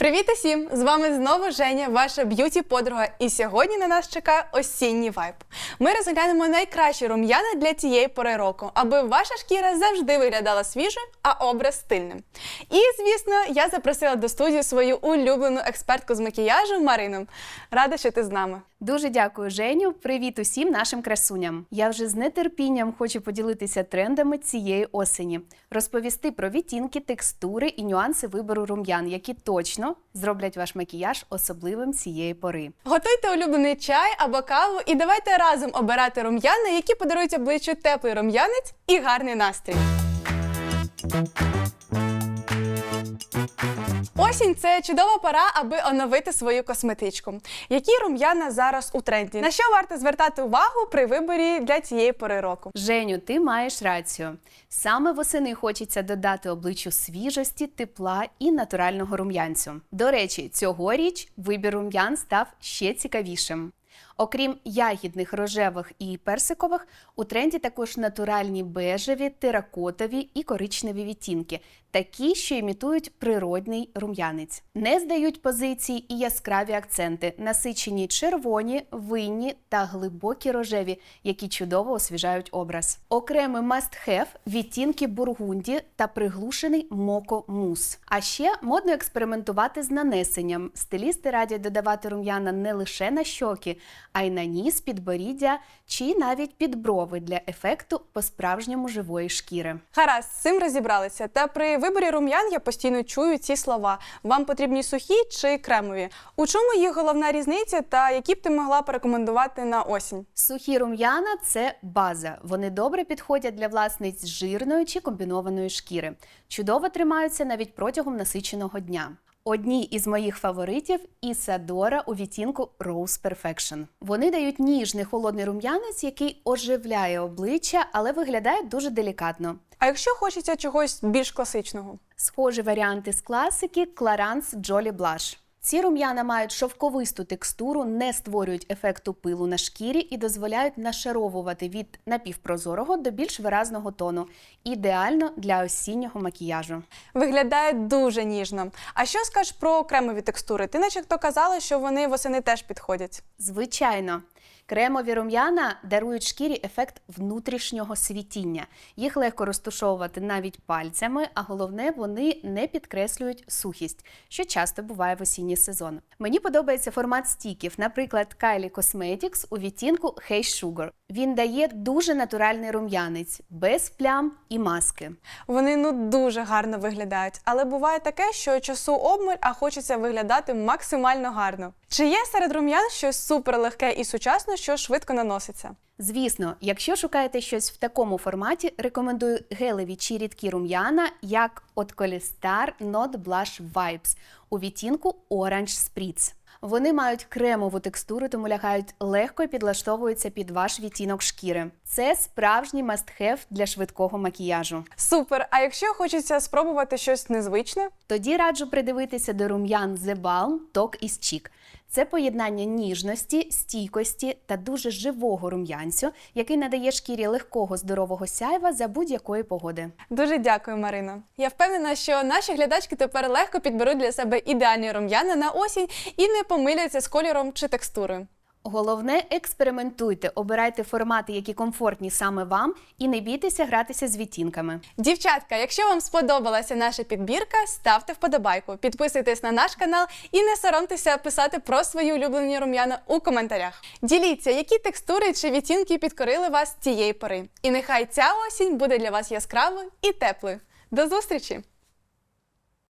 Привіт усім! З вами знову Женя, ваша б'юті подруга. І сьогодні на нас чекає осінній вайб. Ми розглянемо найкращі рум'яна для цієї пори року, аби ваша шкіра завжди виглядала свіжою, а образ стильним. І, звісно, я запросила до студії свою улюблену експертку з макіяжу Марину. Рада, що ти з нами. Дуже дякую, Женю. Привіт усім нашим красуням. Я вже з нетерпінням хочу поділитися трендами цієї осені, розповісти про відтінки, текстури і нюанси вибору рум'ян, які точно зроблять ваш макіяж особливим цієї пори. Готуйте улюблений чай або каву і давайте разом обирати рум'яна, які подарують обличчю теплий рум'янець і гарний настрій. Осінь це чудова пора, аби оновити свою косметичку. Які рум'яна зараз у тренді? На що варто звертати увагу при виборі для цієї пори року? Женю, ти маєш рацію. Саме восени хочеться додати обличчю свіжості, тепла і натурального рум'янцю. До речі, цьогоріч вибір рум'ян став ще цікавішим. Окрім ягідних, рожевих і персикових, у тренді також натуральні бежеві, теракотові і коричневі відтінки, такі, що імітують природний рум'янець. Не здають позиції і яскраві акценти, насичені червоні, винні та глибокі рожеві, які чудово освіжають образ. Окремий must-have – відтінки бургунді та приглушений моко мус. А ще модно експериментувати з нанесенням. Стилісти радять додавати рум'яна не лише на щоки, а й на ніс, підборіддя чи навіть під брови для ефекту по-справжньому живої шкіри. Гаразд, з цим розібралися. Та при виборі рум'ян я постійно чую ці слова: вам потрібні сухі чи кремові. У чому їх головна різниця та які б ти могла порекомендувати на осінь? Сухі рум'яна це база. Вони добре підходять для власниць жирної чи комбінованої шкіри. Чудово тримаються навіть протягом насиченого дня. Одні із моїх фаворитів Ісадора у відтінку Rose Perfection. Вони дають ніжний холодний рум'янець, який оживляє обличчя, але виглядає дуже делікатно. А якщо хочеться чогось більш класичного? Схожі варіанти з класики Clarins Jolly Blush. Ці рум'яна мають шовковисту текстуру, не створюють ефекту пилу на шкірі і дозволяють нашаровувати від напівпрозорого до більш виразного тону. Ідеально для осіннього макіяжу. Виглядає дуже ніжно. А що скажеш про кремові текстури? Ти начебто казала, що вони восени теж підходять. Звичайно. Кремові рум'яна дарують шкірі ефект внутрішнього світіння. Їх легко розтушовувати навіть пальцями, а головне, вони не підкреслюють сухість, що часто буває в осінній сезон. Мені подобається формат стіків, наприклад, Kylie Cosmetics у відтінку Hey Sugar. Він дає дуже натуральний рум'янець, без плям і маски. Вони ну дуже гарно виглядають, але буває таке, що часу обмаль, а хочеться виглядати максимально гарно. Чи є серед рум'ян щось суперлегке і сучасне, що швидко наноситься? Звісно, якщо шукаєте щось в такому форматі, рекомендую гелеві чи рідкі рум'яна, як от Colestar Not Blush Vibes у відтінку Orange Spritz. Вони мають кремову текстуру, тому лягають легко і підлаштовуються під ваш відтінок шкіри. Це справжній must-have для швидкого макіяжу. Супер! А якщо хочеться спробувати щось незвичне? Тоді раджу придивитися до рум'ян The Balm Talk is Chic. Це поєднання ніжності, стійкості та дуже живого рум'янцю, який надає шкірі легкого здорового сяйва за будь-якої погоди. Дуже дякую, Марино. Я впевнена, що наші глядачки тепер легко підберуть для себе ідеальні рум'яна на осінь і не помиляться з кольором чи текстурою. Головне, експериментуйте, обирайте формати, які комфортні саме вам, і не бійтеся гратися з відтінками. Дівчатка, якщо вам сподобалася наша підбірка, ставте вподобайку, підписуйтесь на наш канал і не соромтеся писати про свої улюблені рум'яна у коментарях. Діліться, які текстури чи відтінки підкорили вас цієї пори. І нехай ця осінь буде для вас яскравою і теплою. До зустрічі!